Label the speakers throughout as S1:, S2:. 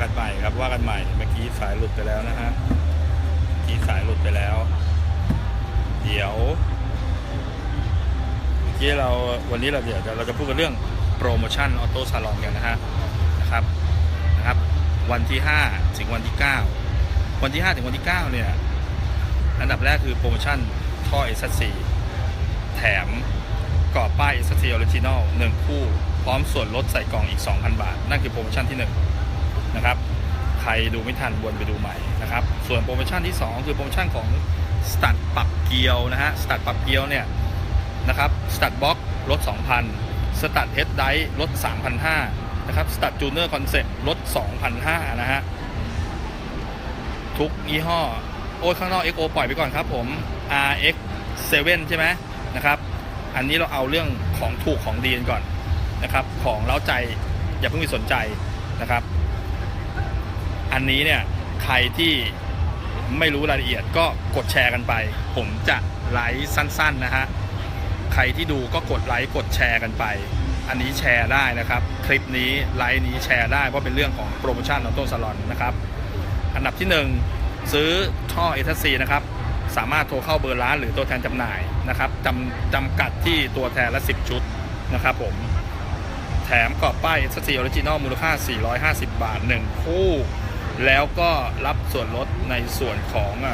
S1: กันใหม่ครับว่ากันใหม่เมื่อกี้สายหลุดไปแล้วนะฮะเมื่อกี้สายหลุดไปแล้ว เดี๋ยวเมื่อกี้เราวันนี้เราเดี๋ยวเราจะพูดกันเรื่องโปรโมชั่นออโต้ซาลอนกันนะฮะนะครับนะครับ วันที่ 5 ถึงวันที่ 9 วันที่ 5 ถึงวันที่ 9 เนี่ยอันดับแรกคือโปรโมชั่นท่อ s อ c แถมกรอบป้าย s อ c Original 1 คู่ พร้อมส่วนลดใส่กล่องอีก 2,000 บาท นั่นคือโปรโมชั่นที่ 1 นะครับ ใครดูไม่ทันวนไปดูใหม่นะครับ ส่วนโปรโมชั่นที่ 2 คือโปรโมชั่นของสตัดปรับเกียวนะฮะสตัดปรับเกียวเนี่ยนะครับสตัดบ็อกลด 2,000 สตัดเฮดไดลด 3,500 นะครับสตัดจูเนอร์คอนเซ็ปต์ลด 2,500 นะฮะ ทุกยี่ห้อ โอ้ยข้างนอก XO ปล่อยไปก่อนครับผม RX 7 ใช่ไหมนะครับ อันนี้เราเอาเรื่องของถูกของดีกันก่อนนะครับ ของเล้าใจอย่าเพิ่งไปสนใจนะครับ อันนี้เนี่ยใครที่ไม่รู้รายละเอียดก็กดแชร์กันไป ผมจะไลฟ์สั้นๆนะฮะ ใครที่ดูก็กดไลค์กดแชร์กันไป อันนี้แชร์ได้นะครับ คลิปนี้ไลฟ์นี้แชร์ได้เพราะเป็นเรื่องของโปรโมชั่นของต้นสลอนนะครับ อันดับที่ 1 ซื้อท่อเอทซีนะครับ สามารถโทรเข้าเบอร์ร้านหรือตัวแทนจำหน่ายนะครับจำจำกัดที่ตัวแทนละ 10 ชุดนะครับผม แถมกรอบป้ายเอทซีออริจินอลมูลค่า 450 บาท 1 คู่ แล้วก็รับส่วนลดในส่วนของอ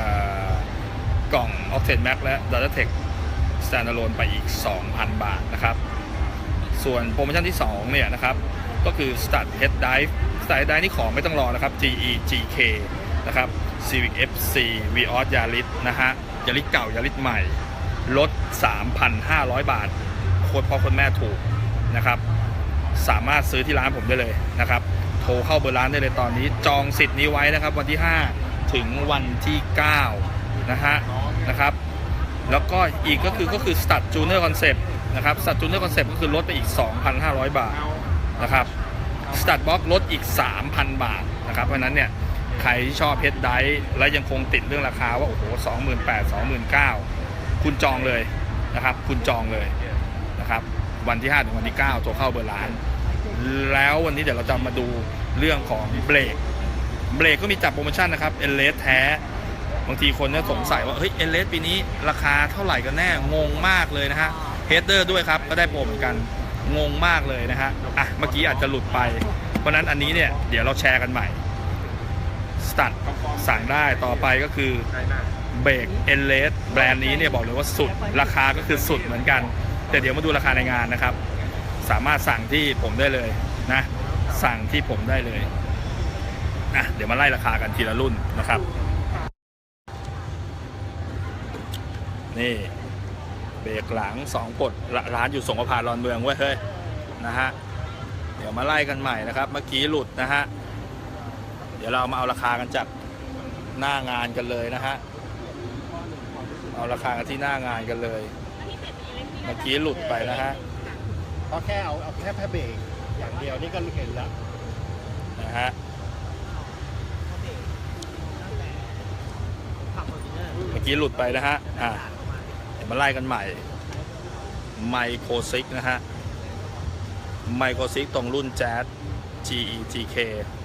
S1: กล่อง Octane Max และ DataTech Standalone ไปอีก 2,000 บาทนะครับ ส่วนโปรโมชั่นที่ 2 เนี่ยนะครับ ก็คือ Start Head Dive Start Head Dive นี่ของไม่ต้องรอนะครับ GE GK นะครับ Civic FC Vios Yaris นะฮะ Yaris เก่า Yaris ใหม่ ลด 3,500 บาท โคตรพ่อคนแม่ถูกนะครับ สามารถซื้อที่ร้านผมได้เลยนะครับ ทรเข้าเบอร์ร้านได้เลยตอนนี้ จองสิทธิ์นี้ไว้นะครับ วันที่ 5 ถึงวันที่ 9 นะฮะนะครับ แล้วก็อีกก็คือก็คือ Stud Junior Concept นะครับ Stud Junior Concept ก็คือลดไปอีก 2,500 บาทนะครับ Stud Box ลดอีก 3,000 บาทนะครับเพราะนั้นเนี่ยใครที่ชอบเพชรไดร์และยังคงติดเรื่องราคาว่า โอ้โห 28,000 29,000 คุณจองเลยนะครับ คุณจองเลยนะครับ วันที่ 5 ถึงวันที่ 9 ตัวเข้าเบอร์ร้าน แล้ววันนี้เดี๋ยวเราจะมาดู เรื่องของเบรกเบรกก็มีจับโปรโมชั่นนะครับเอเลสแท้ บางทีคนเนี่ยสงสัยว่าเฮ้ยเอเลสปีนี้ราคาเท่าไหร่กันแน่งงมากเลยนะฮะเฮดเดอร์ด้วยครับ ก็ได้โปรเหมือนกันงงมากเลยนะฮะอะเมื่อกี้อาจจะหลุดไป เพราะฉะนั้นอันนี้เนี่ยเดี๋ยวเราแชร์กันใหม่สตัดสั่งได้ต่อไปก็คือเบรกเอเลสแบรนด์นี้เนี่ยบอกเลยว่าสุดราคาก็คือสุดเหมือนกัน แต่เดี๋ยวมาดูราคาในงานนะครับ สามารถสั่งที่ผมได้เลยนะ สั่งที่ผมได้เลยอะเดี๋ยวมาไล่ราคากันทีละรุ่นนะครับ นี่เบรกหลังสองปลดรร้านอยู่สงขลาลอนเมืองเว้ยเฮ้ยนะฮะเดี๋ยวมาไล่กันใหม่นะครับเมื่อกี้หลุดนะฮะเดี๋ยวเรามาเอาราคากันจากหน้างานกันเลยนะฮะเอาราคากันที่หน้างานกันเลย เมื่อกี้หลุดไปนะฮะ
S2: เพราะแค่เอาเอาแค่แค่เบรก อย่างเดียวนี่ก็เห็นแล้ว
S1: นะฮะเมื่อกี้หลุดไปนะฮะอะเดี๋ยวมาไล่กันใหม่ไมโครซิกนะฮะไมโครซิกตรงรุ่นแจ๊ส GE GK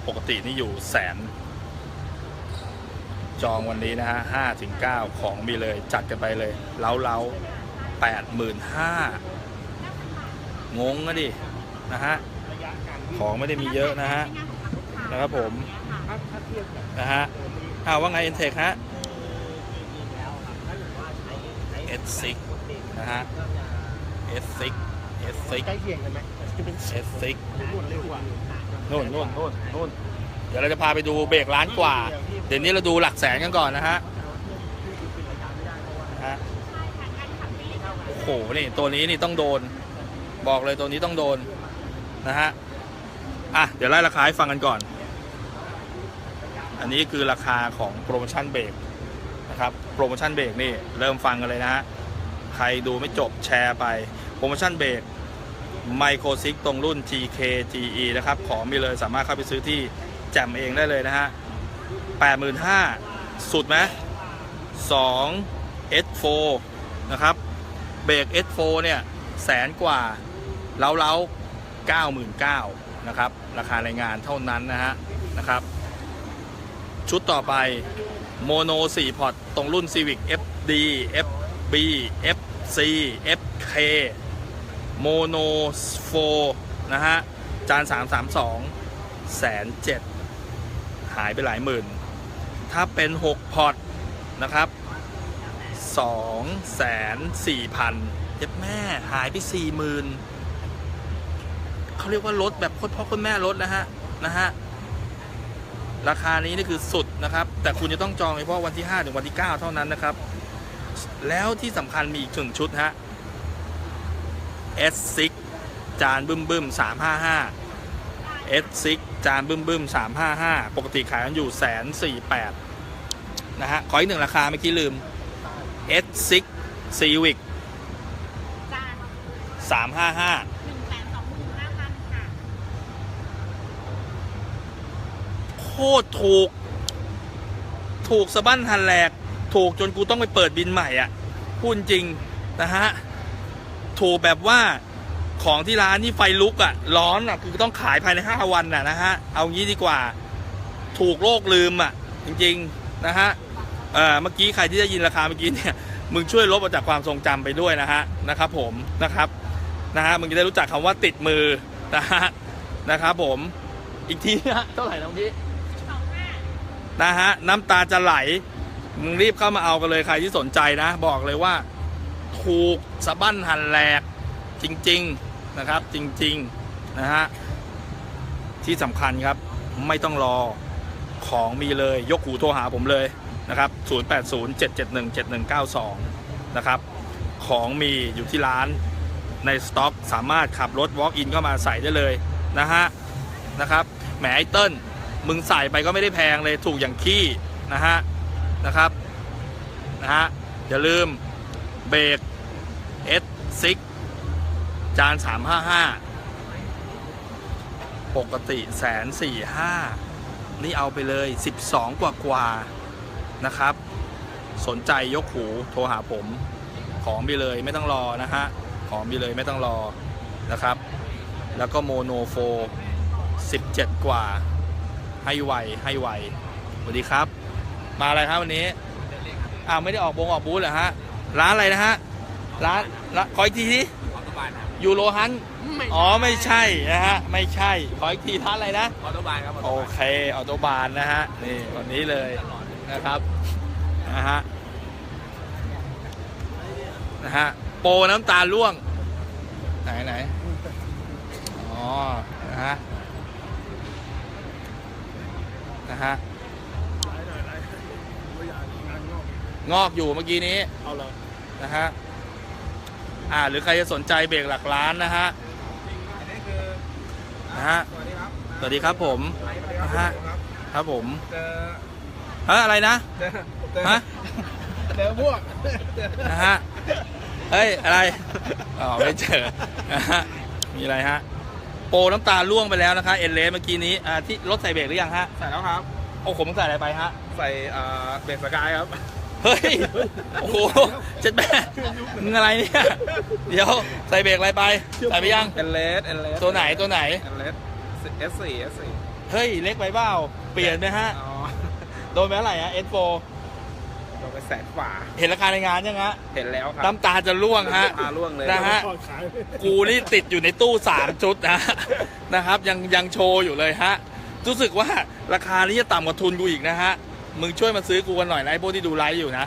S1: ปกตินี่อยู่แสน จองวันนี้นะฮะ5ถึง9ของมีเลยจัดกันไปเลย เล้าเล้าแปดหมื่นห้างงอะดิ นะฮะ ของไม่ได้มีเยอะนะฮะนะครับผมนะฮะอ้าวว่าไง Intec ฮะ S6 นะฮะ S6 S6
S2: ใกล้เคียงกันไหมเป็น
S1: S6
S2: รวดเร็วก
S1: นู่นนู่นนู่นนู่นเดี๋ยวเราจะพาไปดูเบรกล้านกว่า เดี๋ยวนี้เราดูหลักแสนกันก่อนนะฮะโอ้โหนี่ตัวนี้นี่ต้องโดน บอกเลยตัวนี้ต้องโดนนะฮะ อะ เดี๋ยวไล่ราคาให้ฟังกันก่อน อันนี้คือราคาของโปรโมชั่นเบรกนะครับ โปรโมชั่นเบรกนี่เริ่มฟังกันเลยนะฮะ ใครดูไม่จบแชร์ไป โปรโมชั่นเบรกไมโครซิกตรงรุ่น TK GE นะครับ ของมีเลยสามารถเข้าไปซื้อที่แจมเองได้เลยนะฮะ85,000 สุดไหม2 S4 นะครับ เบรก S4 เนี่ย แสนกว่าเล้าเล้า99,000 นะครับ ราคาในงานเท่านั้นนะฮะนะครับ ชุดต่อไปโมโน4พอร์ตตรงรุ่น Civic FD FB FC FK โมโน4นะฮะ จาน 332แสนเจ็ดหายไปหลายหมื่น ถ้าเป็น 6 พอร์ตนะครับ2แสน4พันเจ็บแม่หายไป 4 0,000ื่นเขาเรียกว่าลดแบบ คตรพ่อคตรแม่ลดนะฮะนะฮะราคานี้นี่คือสุดนะครับ แต่คุณจะต้องจองเฉพาะวันที่ 5 ถึงวันที่ 9 เท่านั้นนะครับ แล้วที่สำคัญมีอีกหนึ่งชุดฮะ S6 จานบึ้มบึ้ม355 S6 จานบึ้มบึ้ม355 ปกติขายกันอยู่แสนสี่แปดนะฮะ ขออีกหนึ่งราคาเมื่อกี้ลืม S6 Civic
S3: จาน
S1: 355
S3: หนึ่งแสนสองหมื่นห้าพันค่ะ
S1: โคตรถูก ถูกสะบั้นหันแหลก ถูกจนกูต้องไปเปิดบินใหม่อะพูดจริงนะฮะถูกแบบว่าของที่ร้านนี่ไฟลุกอะ ร้อนอะคือต้องขายภายใน5วันอะนะฮะเอางี้ดีกว่า ถูกโลกลืมอะ จริงๆนะฮะเอ่อเมื่อกี้ใครที่ได้ยินราคาเมื่อกี้เนี่ยมึงช่วยลบออกจากความทรงจำไปด้วยนะฮะนะครับ ผมนะครับนะฮะมึงจะได้รู้จักคำว่าติดมือนะฮะนะครับผมอีกทีนะฮะเท่าไหร่นะเมื่อกี้
S3: องห้
S1: นะฮะน้ำตาจะไหลมึงรีบเข้ามาเอากันเลยใครที่สนใจนะ บอกเลยว่า ถูกสะบั้นหันแหลกจริง ๆนะครับ จริง ๆ นะฮะ ที่สำคัญครับ ไม่ต้องรอของมีเลยยกหูโทรหาผมเลยนะครับ 0807717192 นะครับ ของมีอยู่ที่ร้านในสต็อกสามารถขับรถ walk in เข้ามาใส่ได้เลยนะฮะนะครับแหมไอเติ้ล มึงใส่ไปก็ไม่ได้แพงเลยถูกอย่างขี้นะฮะนะครับนะฮะอย่าลืมเบรก S6 จาน 355 ปกติแสนสี่ห้านี่เอาไปเลย 12 กว่ากว่านะครับ สนใจยกหูโทรหาผม ของไปเลยไม่ต้องรอนะฮะ ของไปเลยไม่ต้องรอนะครับ แล้วก็โมโนโฟ 17 กว่า ให้ไวให้ไวสวัสดีครับ มาอะไรครับวันนี้อ้าวไม่ได้ออกบงออกบูธเหรอฮะ ร้านอะไรนะฮะ ร้านละขออีกทีที่ยูโรฮันอ๋อไม่ใช่นะฮะ ไม่ใช่ ขออีกทีร้านอะไรนะ
S2: ออโตบานครับ
S1: โอเค ออโตบานนะฮะ นี่วันนี้เลยนะครับ นะฮะ นะฮะ โปรน้ำตาลร่วง ไหนไหน อ๋อ นะฮะ นะฮะงอกอยู่เมื่อกี้นี้
S2: เอาเลย
S1: นะฮะอ่าหรือใครจะสนใจเบรกหลักล้านนะฮะ
S2: นะ
S1: ฮะ
S2: สวัสดีครับ
S1: ผมนะฮะครับผม
S2: เจอ
S1: ฮ้ยอะไรนะ
S2: เออ
S1: ฮะ
S2: เจอพวก
S1: นะฮะเฮ้ยอะไรอ๋อไม่เจอนะฮะมีอะไรฮะ โปรน้ำตาล่วงไปแล้วนะคะเอ็นเลสเมื่อกี้นี้อ่าที่รถใส่เบรกหรือยังฮะ
S2: ใส่แล้วครับ
S1: โอ้ผมงใส่อะไรไปฮะ
S2: ใส่เอ่อเบรกสกายครับ
S1: เฮ้ย โอ้โหเจ็ดแม่มึงอะไรเนี่ย เดี๋ยวใส่เบรกอะไรไป ใส่ไปยัง
S2: เอลเลสเอลเลส
S1: ตัวไหนตัวไหน
S2: เอลเลส S4 S4
S1: เฮ้ย เล็กไปเปล่า เปลี่ยนไหมฮะ
S2: อ๋อ
S1: โดนไปเท่าไหร่ฮะ S4
S2: โดนไปแสนฝ่า
S1: เห็นราคาในงานยังฮะ
S2: เห็นแล้วครับ
S1: น้ำตาจะร่วงฮะ
S2: ตาล่วงเลย
S1: นะฮะกูนี่ติดอยู่ในตู้สามชุดนะนะครับ ยังยังโชว์อยู่เลยฮะรู้สึกว่าราคานี้จะต่ำกว่าทุนกูอีกนะฮะมึงช่วยมาซื้อกูกันหน่อยนะไอ้พวกที่ดูไลฟ์อยู่นะ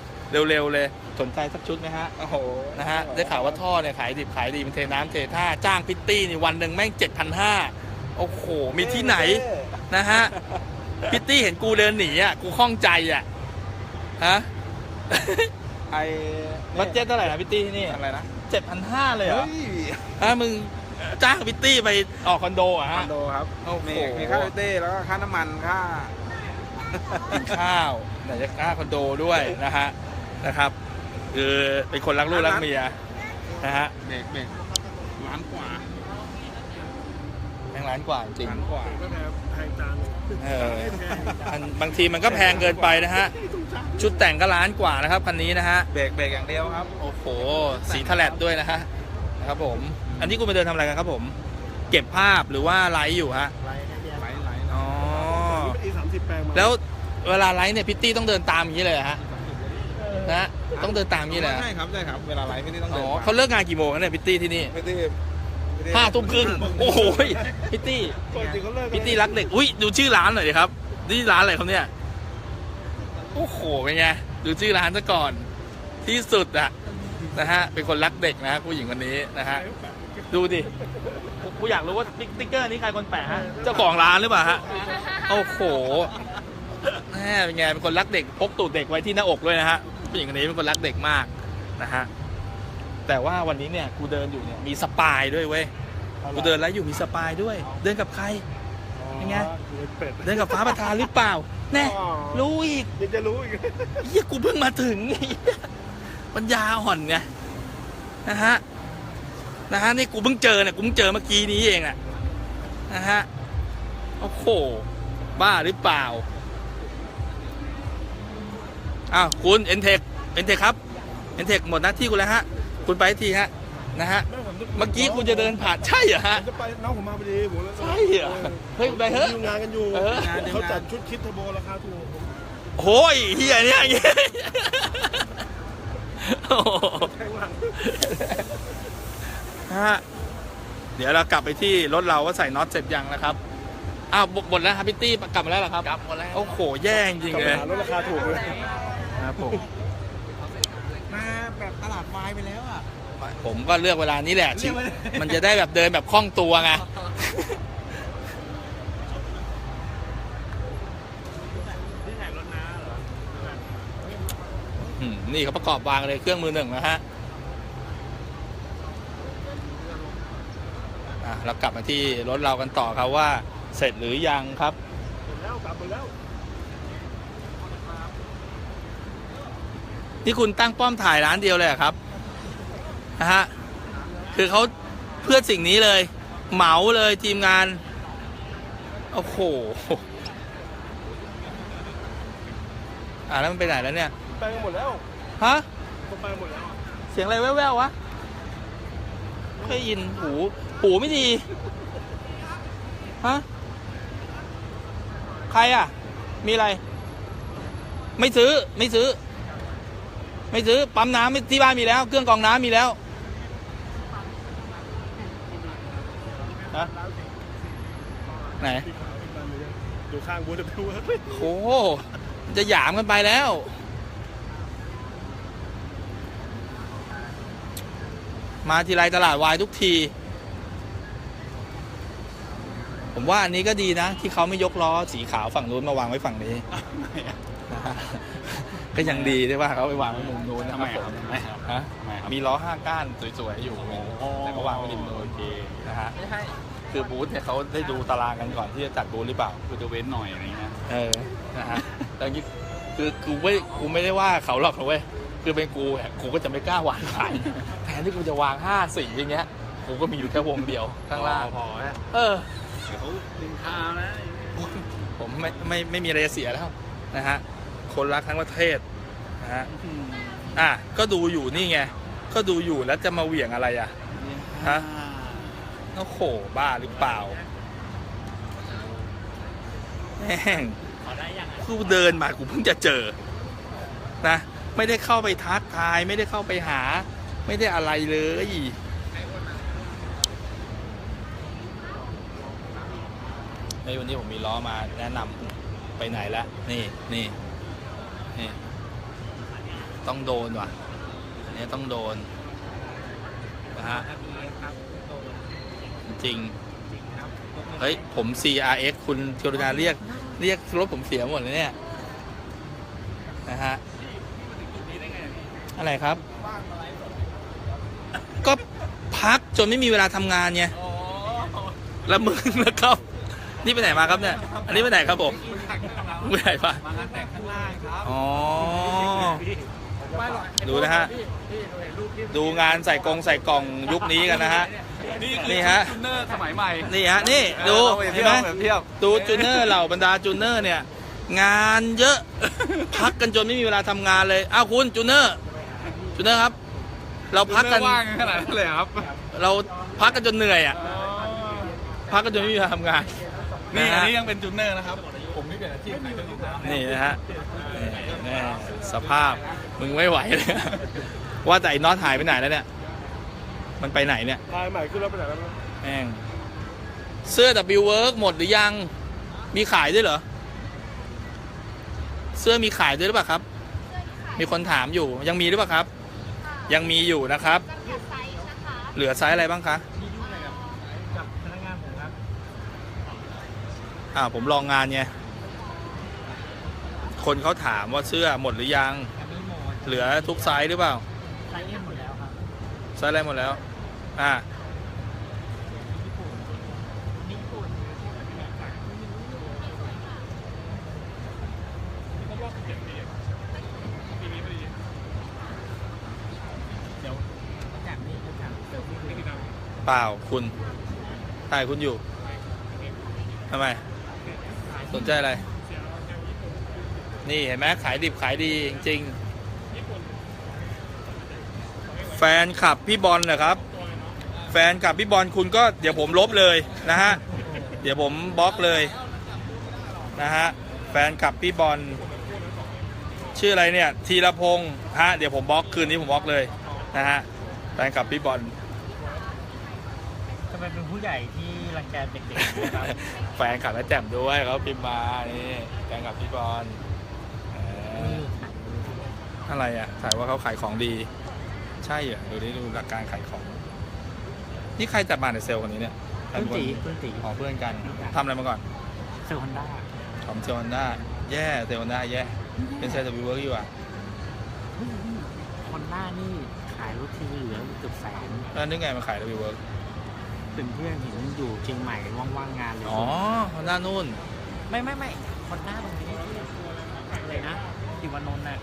S1: เร็วๆเลยสนใจสักชุดไหมฮะ
S2: โอ้โห
S1: นะฮะได้ข่าวว่าท่อเนี่ยขายดิบขายดีมันเทน้ำเทท่าจ้างพิตตี้นี่วันหนึ่งแม่งเจ็ดพันห้าโอ้โห มีที่ไหนนะฮะพิตตี้เห็นกูเดินหนีอะ กูข้องใจอะ ฮะ
S2: ไอ้
S1: บัตเจ็ตเท่าไหร่นะพิตตี้ที่นี่
S2: อะไรนะ
S1: เจ็ดพันห้าเลยเหร
S2: เฮ้
S1: อยฮะมึงจ้างพิตตี้ไปออกคอนโดอะ
S2: คอ
S1: ฮะ
S2: นโดครับ
S1: โอ้โห
S2: มีมีค่าเต้แล้วก็ค่าน้ำมันค่า
S1: กินข้าวไหนจะค่าคอนโดด้วยนะฮะนะครับคือเป็นคนรักลูกรักเมียนะฮะ
S2: เบรกเบรกล้านกว่า
S1: แพงล้านกว่าจริง
S2: ล้านกว่า
S1: เอออันบางทีมันก็แพงเกินไปนะฮะ ชุดแต่งก็ล้านกว่านะครับคันนี้นะฮะ
S2: เบรกเบรกอย่างเดียวครับ
S1: โอ้โห สีแถลดด้วยนะฮะ นะครับผม อันนี้คุณไปเดินทำอะไรกันครับผม เก็บภาพหรือว่าไลฟ์อยู่ฮะ
S2: ไลท์ไลท์
S1: อ๋อ
S2: ที่แปลงมา
S1: แล้วเวลาไลฟ์เนี่ยพิตตี้ต้องเดินตามอย่างนี้เลยเหรอฮะ นะฮะต้องเดินตามอย่างนี้เลยเหรอ
S4: ใช่ครับใช่ครับ เวลาไลฟ์ไม่ได้ต้อง
S1: อ๋
S4: เดิ
S1: อนเขาเลิกงานกี่โมงกันเนี่ยพิตตี้ที่นี่
S4: ไม่ได้ไม่ได้
S1: ห้าทุ่มครึ่งโอ้โหพิตตี้
S2: ปกติเขาเลิก
S1: พิตตี้รักเด็กอุ้ยดูชื่อร้านหน่อยดิครับ นี่ร้านอะไรครับเนี่ยโอ้โหเป็นไงดูชื่อร้านซะก่อนที่สุดอะนะฮะเป็นคนรักเด็กนะฮะผู้หญิงคนนี้นะฮะดูดิกูอยากรู้ว่าสติ๊กเกอร์นี้ใครคนแปะฮะเจ้าของร้านหรือเปล่าฮะโอ้โหแม่เป็นไงเป็นคนรักเด็กพกตูดเด็กไว้ที่หน้าอกด้วยนะฮะผู้หญิงคนนี้เป็นคนรักเด็กมากนะฮะ แต่ว่าวันนี้เนี่ยกูเดินอยู่เนี่ยมีสปายด้วยเว้ยกูเดินแล้วอยู่มีสปายด้วย เดินกับใครยังไง
S2: เป็ด
S1: เดินกับฟ้าประธานหรือเปล่า แน่
S2: อ๋อ
S1: รู้อีก
S2: ยังจะรู้อีก
S1: เฮียกูเพิ่งมาถึงปัญญาอ่อนไงนะฮะนะฮะนี่กูเพิ่งเจอเนี่ยกูเพิ่งเจอเมื่อกี้นี้เองอะนะฮะโอ้โหบ้าหรือเปล่าอ้าวคุณเอ็นเทคเอ็นเทคครับเอ็นเทคหมดหน้าที่คุณแล้วฮะ คุณไปทีฮะนะฮะเมื่อกี้คุณจะเดินผ่านใช่เหรอฮะ
S2: ผมจะไปน้องผมมาพอดีผมเลย
S1: ใช่เหรอเฮ้ยไปเถอะ
S2: ทำงานกันอยู่
S1: เออ
S2: เขาจัดชุดคิดเทอร์โบราคาถูกผม
S1: โอ้ยเฮียเนี่ยโอ้โห
S2: แทงหลัง
S1: ฮะเดี๋ยวเรากลับไปที่รถเราว่าใส่น็อตเสร็จยังนะครับอ้าวหมดแล้วครับพี่ตี้กลับมาแล้วเหรอครับ
S4: กลับหมดแล้ว
S1: โอ้โหแย่จริง
S2: กลับ
S1: ๆเล
S2: มายหารถราคาถูกเลย
S1: ครับผม
S4: มาแบบตลาดวายไปแล้วอะ
S1: ผมก็เลือกเวลานี้แหละชิ
S4: เลือกเวลา
S1: มันจะได้แบบเดินแบบคล่องตัวไงอืมนี่เขาประกอบวางเลยเครื่องมือหนึ่งนะฮะอะเรากลับมาที่รถเรากันต่อครับว่า เสร็จหรือยังครับ
S2: แล้วกลับไปแล้ว
S1: นี่คุณตั้งป้อมถ่ายร้านเดียวเลยเหรอครับนะฮะคือเขาเพื่อสิ่งนี้เลย เหมาเลยทีมงาน โอ้โหอ่าแล้วมันไปไหนแล้วเนี่ย
S2: ไปกันหมดแล้ว
S1: ฮะ
S2: เขาไปหมดแล้ว
S1: เสียงอะไรแว่วๆวะไม่เคยยินหูหูไม่ดีฮะใครอะ มีอะไร ไม่ซื้อไม่ซื้อ ไม่ซื้อปั๊มน้ำไม่ที่บ้านมีแล้ว เครื่องกรองน้ำมีแล้วฮะไหน
S2: อยู่ข้างบูธดู
S1: โอ้โหจะหยามกันไปแล้ว มาทีไรตลาดวายทุกที ผมว่าอันนี้ก็ดีนะ ที่เขาไม่ยกล้อสีขาวฝั่งนู้นมาวางไว้ฝั่งนี้นะฮะ ก็ยังดีที่ว่าเขาไปวางไว้มุมนู้นนะ
S4: ทำไม
S1: ค
S4: ครั
S1: รับบ
S4: ทำไมครับ
S1: ฮะ
S4: ทำไมครับ
S1: มีล้อห้าก้านสวยๆอยู่แต่ก็วางไว้ริมนู้น
S4: โอเค
S1: นะฮะคือบูธเนี่ยเขาได้ดูตารางกันก่อนที่จะจัดบูธหรือเปล่า
S4: คือจะเว้นหน่อยอะไรเงี้ย
S1: เออ นะฮะแต่จริงๆคือกูไม่ กูไม่ได้ว่าเขาหรอกนะเว้ย คือเป็นกูอะกูก็จะไม่กล้าวางขายแทนที่กูจะวางห้าสี่อย่างเงี้ย กูก็มีอยู่แค่วงเดียวข้างล่าง
S4: พอแล้ว
S1: เออ
S4: เดี๋ยวเขาดึงข้าวนะ
S1: ผมไม่ไม่ไม่มีอะไรจะเสียแล้วนะฮะ คนรักทั้งประเทศนะฮะอะก็ดูอยู่นี่ไงก็ดูอยู่แล้วจะมาเหวี่ยงอะไรอะฮะโอ้โหบ้าหรือเปล่าแม่งกูเดินมากูเพิ่งจะเจอนะไม่ได้เข้าไปทักทาย ไม่ได้เข้าไปหา ไม่ได้อะไรเลยในวันนี้ผมมีล้อมาแนะนำไปไหนแล้วนี่นี่นี่ ต้องโดนว่ะอันนี้ต้องโดนนะฮะจริงเฮ้ย ผม CRX คุณกรุณาเรียก เรียกรถผมเสียหมดเลยเนี่ย นะฮะ อะไรครับ ก็พักจนไม่มีเวลาทำงานไงแล้วมึงนะครับ นี่ไปไหนมาครับเนี่ย อันนี้ไปไหนครับผมไปไหนปะ
S4: มางานแต่งข้างล่างครับ
S1: อ๋อ ดูนะฮะ ดูงานใส่กรงใส่กล่องยุคนี้กันนะฮะนี่ฮะ
S4: จูเนอร์สมัยใหม่
S1: นี่ฮะนี่ดู
S4: เออ
S1: เห็นไหม
S4: เปรียบเทียบ
S1: ดูจูเนอร์เหล่าบรรดาจูเนอร์เนี่ย งานเยอะ พักกันจนไม่มีเวลาทำงานเลยอ้าวคุณจูเนอร์จูเนอร์ครับ เราพักกัน
S4: ว่างขนาดนั้นเลยครับ
S1: เราพักกันจนเหนื่อยอะพักกันจนไม่มีเวลาทำงาน
S4: นี่ะอัน
S1: ฮะ
S4: นี้ยังเป็นจูเนอร์นะครับ ผมไม่เป็นอาชีพขายเครื่องดื่ม
S1: นี่นะฮะนี่แน่สภาพ มึงไม่ไหวเลย ว่าแต่ไอ้น็อตหายไปไหนแล้วเนี่ย มันไปไหนเนี่ย
S2: ลายใหม่ขึ้นรถไปไหนแล้ว
S1: แม่ง เสื้อ W Work หมดหรือยัง มีขายด้วยเหรอ เสื้อมีขายด้วยหรือเปล่าครับ มีคนถามอยู่ ยังมีหรือเปล่าครับ ยังมีอยู่นะครับ
S3: จำกัดไซส์นะคะ
S1: เหลือไซส์อะไรบ้างคะ
S4: นี่ยุ่งอะไรกับกับพนักงานผมครับ
S1: อ่าผมลองงานไง คนเขาถามว่าเสื้อหมดหรือยัง
S4: อันนี้โม
S1: เหลือทุกไซส์หรือเปล่า
S4: ไซส์เอ็มหมดแล้วครับ
S1: ไซส์อะไรหมดแล้ว อ่า
S4: ญี่ปุ่นญี่ปุ่นเดี๋ยวแจกนี่แจกเดี๋ยวพี่คุยกัน
S1: เปล่าคุณถ่ายคุณอยู่ทำไม สนใจอะไร นี่เห็นไหมขายดิบขายดีจริงๆ แฟนขับพี่บอลนะครับ แฟนขับพี่บอลคุณก็เดี๋ยวผมลบเลยนะฮะ เดี๋ยวผมบล็อกเลยนะฮะ แฟนขับพี่บอลชื่ออะไรเนี่ยธีรพงศ์ฮะเดี๋ยวผมบล็อกคืนนี้ผมบล็อกเลยนะฮะแฟนขับพี่บอล
S4: ทำไมเป็นผู้ใหญ่ที่รังแกเด็กๆนะครับ
S1: แฟนขับแล้วแจ่มด้วยเขาพิมพ์มานี่แฟนขับพี่บอลเอออะไรอะถ่ายว่าเขาขายของดี ใช่เหรอดูดิดูหลักการขายของ นี่ใครจัดมาในเซลล์คนนี้เนี่ย
S4: เพื่อนตีเพื่อนตี
S1: อ๋อเพื่อนกันทำอะไรมาก่อน
S4: เซลฮอนด้า
S1: ของเซลล์ฮอนด้าแย่เซลล์ฮอนด้าแย่เป็นเซลล์วิเวิร์กอยู่อะ
S4: ฮอนด้านี่ขายรถทีวีเหลือเกือบแสน
S1: แล้วนึกไงมาขายวิเวิร์ก
S4: เป็นเพื่อนเห็นอยู่เชียงใหม่ว่างๆงานเลย
S1: อ๋อฮอนด้านู่น
S4: ไม่ไม่ไม่ฮอนด้าตรงนี้อะไรนะติวานนท์น่ะ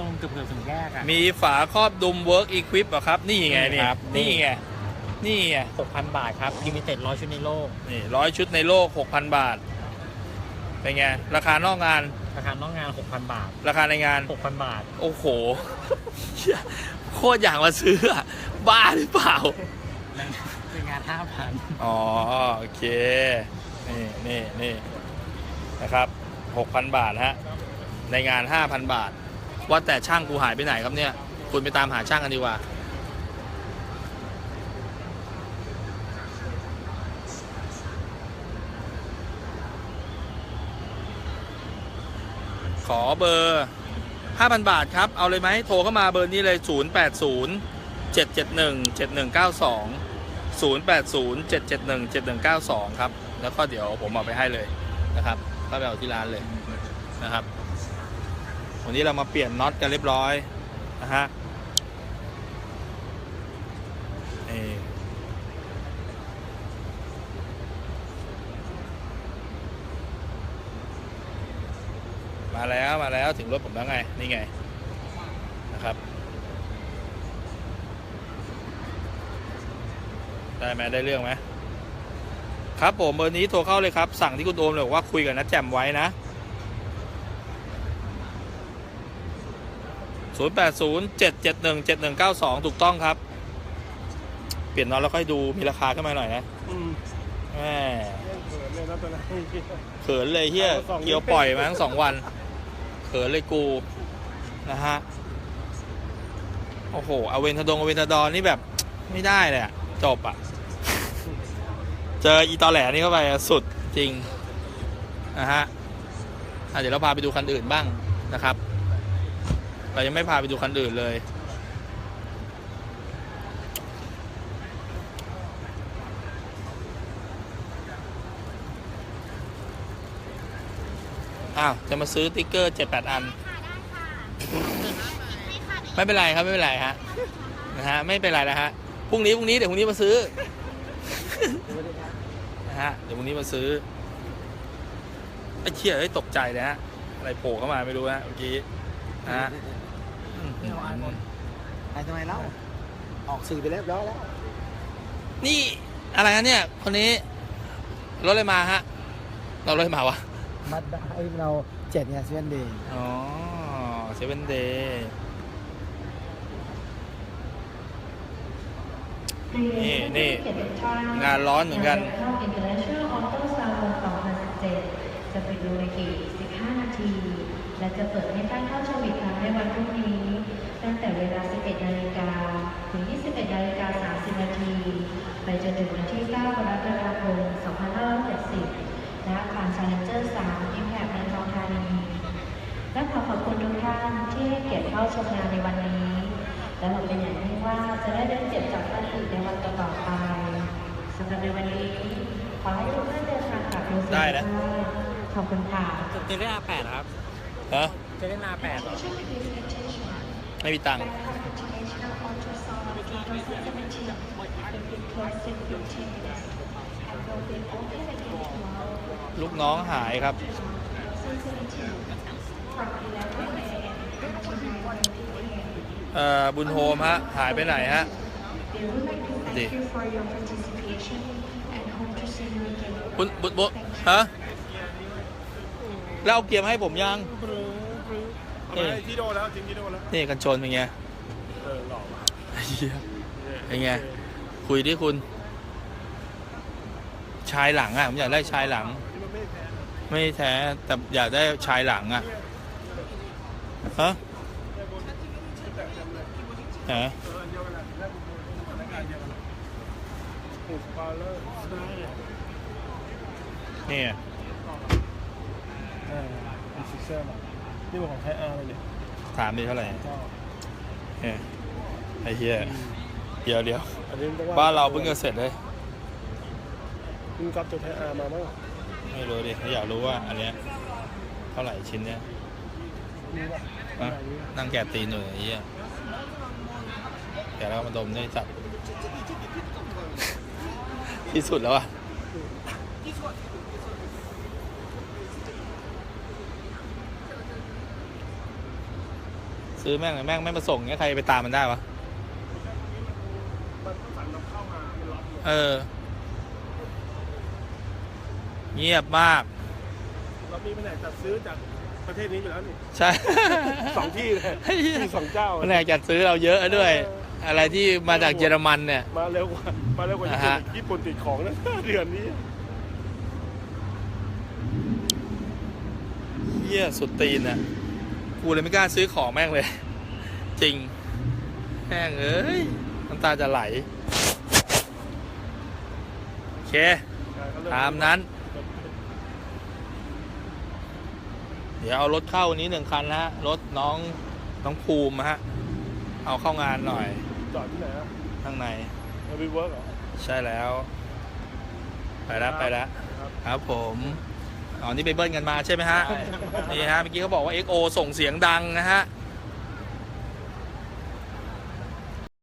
S4: ตรงเกือบเกือบถึงแยกอะ
S1: มีฝาครอบดุมเวิร์กอีควิปอะครับ นี่ไงนี่
S4: ครับนี่
S1: นี่ไง นี่ไง
S4: หกพันบาทครับลิมิเต็ดร้อยชุดในโลก
S1: นี่ร้อยชุดในโลก 6,000 บาท เป็นไง ราคานอกงาน
S4: ราคานอกงานหกพันบาท
S1: ราคาในงาน
S4: หกพันบาท
S1: โอ้โหเหี้ยโคตรอยากมาซื้ออะบ้าหรือเปล่า
S4: เป็นงานห้าพัน
S1: อ๋อ โอเค นี่นี่นี่นะครับ 6,000 บาทฮะ ในงาน 5,000 บาท ว่าแต่ช่างกูหายไปไหนครับเนี่ย คุณไปตามหาช่างกันดีกว่า ขอเบอร์ 5,000 บาทครับ เอาเลยไหมโทรเข้ามาเบอร์นี้เลย 080 771 7192 080 771 7192 ครับ แล้วก็เดี๋ยวผมเอาไปให้เลยนะครับก็ไปเอาที่ร้านเลยนะครับ วันนี้เรามาเปลี่ยนน็อตกันเรียบร้อยนะฮะมาแล้วมาแล้วถึงรถผมแล้วไง นี่ไงนะครับ ได้ไหมได้เรื่องไหมครับผมเบอร์นี้โทรเข้าเลยครับ สั่งที่คุณโอมเลยบอกว่าคุยกับนัดแจมไว้นะ 0 8 0 7 7 1 7 1 9 2 ถูกต้องครับ เปลี่ยนน็อตแล้วค่อยดูมีราคาขึ้นมาหน่อยนะ
S2: อืม
S1: แหม
S2: เขินเลยนะตัวนั้น
S1: เขินเลยเฮีย
S2: เอาสอง
S1: เกียวปล่อยมาทั้งสองวันเขินเลยกูนะฮะโอ้โหอเวนทดงอเวนทดอนนี่แบบไม่ได้เลยอะจบอะเจออีตอแหลนี่เข้าไปอะสุดจริงนะฮะอะเดี๋ยวเราพาไปดูคันอื่นบ้างนะครับ เรายังไม่พาไปดูคันอื่นเลย อ้าว จะมาซื้อติ๊กเกอร์เจ็ดแปดอัน
S3: ค่ะได้ค่ะให้ค่ะเดี๋ยว
S1: ไม่เป็นไรครับไม่เป็นไรฮะนะฮะไม่เป็นไรนะฮะพรุ่งนี้พรุ่งนี้เดี๋ยวพรุ่งนี้มาซื้อนะฮะเดี๋ยวพรุ่งนี้มาซื้อไอ้เชี่ยเอ้ยตกใจเลยฮะอะไรโผล่เข้ามาไม่รู้ฮะเมื่อกี้นะฮะ
S4: ไม่เอาอ่านหมดไอ้ทำไมเล่า
S2: ออกสื่อไปแล้วแล้วแล้ว
S1: นี่อะไรฮะเนี่ย คนนี้ รถอะไรมาฮะ เรารถอะไรมาวะ
S4: มาไอ้เราเจ็ดเนี่ยเซเว่นเดย์
S1: อ๋อเซเว่นเดย์นี่นี่งานร้อนเหมือนกัน
S5: International Auto Salon 2017จะไปดูอีก15 นาที และจะเปิดให้ท่านเข้าชมอีกครั้งในวันพรุ่งนี้ ตั้งแต่เวลา 11 นาฬิกา ถึง 21 นาฬิกา 30 นาที ไปจนถึงวันที่ 9 กรกฎาคม 2570ณอาคาร Challenger 3 Impact เมืองทองธานีและขอขอบคุณทุกท่านที่ให้เกียรติเข้าชมงานในวันนี้ และหวังเป็นอย่างยิ่งว่าจะได้ได้เปรียบจากท่านอีกในวันต่อๆไปสำหรับในวันนี้ ขอให้ทุกท่านเดินทางกลับโดยสวัส
S1: ได้
S5: ดิ
S1: นะ
S5: ภาพขอบคุณค่ะ
S4: จะเล่นอาแปดครับ
S1: ฮะ
S4: จะเล่นอาแปดเหรอ
S1: ไม่มีตังค์ลูกน้องหายครับ เอ่อ บุญโฮมฮะ หายไปไหนฮะดิบุญบุญบุญฮะ แล้วเอาเกียร์มให้ผมยัง
S2: เอาไปที่โดแล้วทิ้งที่โดแล้ว
S1: นี่กันชนเป็นไง
S2: เออหล่อว่ะ
S1: เหี้ยเป็นไง คุยดิคุณ ชายหลังอะผมอยากได้ชายหลัง
S2: ที่มันไม่แพ้นะ
S1: ไม่แท้แต่อยากได้ชายหลังอะฮะฮะ
S2: เอออันเดียวกันแหละได้บุญพนักงานเดียวกันถูกปาเลอร์ใช่
S1: นี่ไง
S2: เออเป็นซิกเซอร์มา นี่เป็นของไทยอาร์เลยเนี่ย
S1: ถามดิเท่าไหร่
S2: ก็
S1: เนี่ยไอ้เหี้ยเดี๋ยวเดี๋ยว
S2: อันนี้ต้องว่
S1: บ้านเราเพิ่งจะเสร็จเลย
S2: คุณก๊อฟตัวไทยอาร์มาบ้าง
S1: ไม่รู้ดิอยากรู้ว่าอันเนี้ยเท่าไหร่ชิ้นเนี้ย
S2: มีป่ะ
S1: ฮะนั่งแกะตีนอยู่ไอ้เหี้ยแกะแล้วก็มาดมได้จัด ที่สุดแล้วอะ ซื้อแม่งเลยแม่งไม่มาส่งเงี้ยใครไปตามมันได้วะ
S2: มันสั่งนำเข้ามาเป็นล็อตเลย
S1: เออ เงียบมาก
S2: เรามีแผนกจัดซื้อจากประเทศนี้อยู่แล้วนี่
S1: ใช่
S2: สองที่เลย
S1: ไอ้เหี้ย
S2: มีสองเจ้า
S1: แผนกจัดซื้อเราเยอะด้วย อะไรที่มาจากเยอรมันเนี่ย
S2: มาเร็วกว่ามาเร็วกว่าญี่
S1: อ่า
S2: ปุ่
S1: ฮะ
S2: นญี่ปุ่นติดของนะเดือนนี้
S1: เยี่ยสุดตีนอะ กูเลยไม่กล้าซื้อของแม่งเลย จริงแม่งเอ้ยน้ำตาจะไหล โอเค ตามนั้น เดี๋ยวเอารถเข้าวันนี้หนึ่งคันนะฮะ รถน้องน้องภูมิฮะ เอาเข้างานหน่อย
S2: จอดที่ไหนอะ
S1: ข้างใน
S2: มาวีเวิร์กเหรอ
S1: ใช่แล้ว ไปแล้วไปแล้ว
S2: ครับ
S1: ครับผม อ๋อนี่ไปเบิ้ลกันมาใช่ไหมฮะ นี่ฮะเมื่อกี้เขาบอกว่า XO ส่งเสียงดังนะฮะ